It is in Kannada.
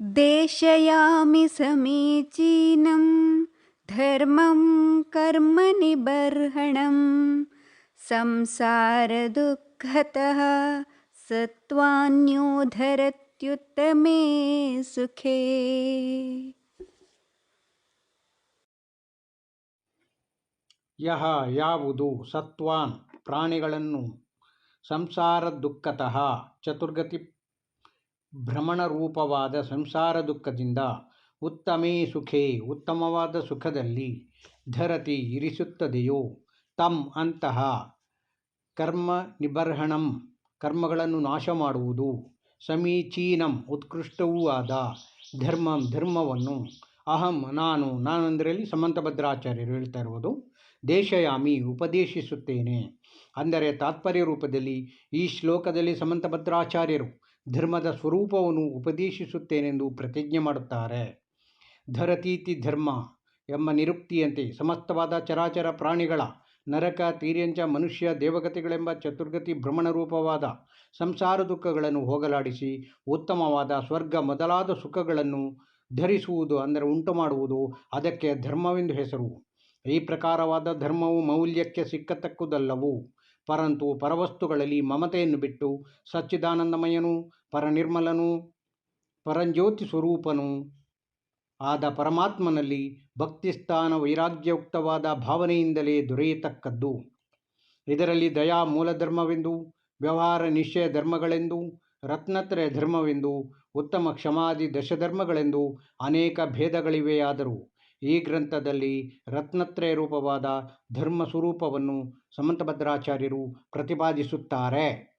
देशयामि समीचीनं धर्मं कर्मनिबर्हणं संसारदुःखतः सत्त्वान्योधरत्युत्तमे सुखे ಯಹ ಯಾವುದು ಸತ್ವಾನ್ ಪ್ರಾಣಿಗಳನ್ನು ಸಂಸಾರ ದುಃಖತಃ ಚತುರ್ಗತಿ ಭ್ರಮಣರೂಪವಾದ ಸಂಸಾರ ದುಃಖದಿಂದ ಉತ್ತಮೇ ಸುಖೇ, ಉತ್ತಮವಾದ ಸುಖದಲ್ಲಿ ಧರತಿ ಇರಿಸುತ್ತದೆಯೋ? ತಮ್ ಅಂತಹ ಕರ್ಮ ನಿಬರ್ಹಣಂ, ಕರ್ಮಗಳನ್ನು ನಾಶ ಮಾಡುವುದು, ಸಮೀಚೀನಂ ಉತ್ಕೃಷ್ಟವೂ ಆದ ಧರ್ಮಂ ಧರ್ಮವನ್ನು ಅಹಂ ನಾನು, ನಾನಂದರಲ್ಲಿ ಸಮಂತಭದ್ರಾಚಾರ್ಯರು ಹೇಳ್ತಾ ಇರುವುದು, ದೇಶಯಾಮಿ ಉಪದೇಶಿಸುತ್ತೇನೆ. ಅಂದರೆ ತಾತ್ಪರ್ಯ ರೂಪದಲ್ಲಿ ಈ ಶ್ಲೋಕದಲ್ಲಿ ಸಮಂತಭದ್ರಾಚಾರ್ಯರು ಧರ್ಮದ ಸ್ವರೂಪವನ್ನು ಉಪದೇಶಿಸುತ್ತೇನೆಂದು ಪ್ರತಿಜ್ಞೆ ಮಾಡುತ್ತಾರೆ. ಧರತೀತಿ ಧರ್ಮ ಎಂಬ ನಿರುಕ್ತಿಯಂತೆ ಸಮಸ್ತವಾದ ಚರಾಚರ ಪ್ರಾಣಿಗಳ ನರಕ, ತೀರ್ಯಂಚ, ಮನುಷ್ಯ, ದೇವಗತಿಗಳೆಂಬ ಚತುರ್ಗತಿ ಭ್ರಮಣ ರೂಪವಾದ ಸಂಸಾರ ದುಃಖಗಳನ್ನು ಹೋಗಲಾಡಿಸಿ ಉತ್ತಮವಾದ ಸ್ವರ್ಗ ಮೊದಲಾದ ಸುಖಗಳನ್ನು ಧರಿಸುವುದು ಅಂದರೆ ಉಂಟು ಮಾಡುವುದು ಅದಕ್ಕೆ ಧರ್ಮವೆಂದು ಹೆಸರು. ಈ ಪ್ರಕಾರವಾದ ಧರ್ಮವು ಮೌಲ್ಯಕ್ಕೆ ಸಿಕ್ಕತಕ್ಕುದಲ್ಲವು? ಪರಂತು ಪರವಸ್ತುಗಳಲ್ಲಿ ಮಮತೆಯನ್ನು ಬಿಟ್ಟು ಸಚ್ಚಿದಾನಂದಮಯನು, ಪರನಿರ್ಮಲನು, ಪರಂಜ್ಯೋತಿ ಸ್ವರೂಪನು ಆದ ಪರಮಾತ್ಮನಲ್ಲಿ ಭಕ್ತಿಸ್ಥಾನ ವೈರಾಗ್ಯಯುಕ್ತವಾದ ಭಾವನೆಯಿಂದಲೇ ದೊರೆಯತಕ್ಕದ್ದು. ಇದರಲ್ಲಿ ದಯಾ ಮೂಲಧರ್ಮವೆಂದು, ವ್ಯವಹಾರ ನಿಶ್ಚಯ ಧರ್ಮಗಳೆಂದು, ರತ್ನತ್ರಯ ಧರ್ಮವೆಂದು, ಉತ್ತಮ ಕ್ಷಮಾದಿ ದಶಧರ್ಮಗಳೆಂದು ಅನೇಕ ಭೇದಗಳಿವೆಯಾದರೂ. ಈ ಗ್ರಂಥದಲ್ಲಿ ರತ್ನತ್ರಯ ರೂಪವಾದ ಧರ್ಮ ಸ್ವರೂಪವನ್ನು ಸಮಂತಭದ್ರಾಚಾರ್ಯರು ಪ್ರತಿಪಾದಿಸುತ್ತಾರೆ.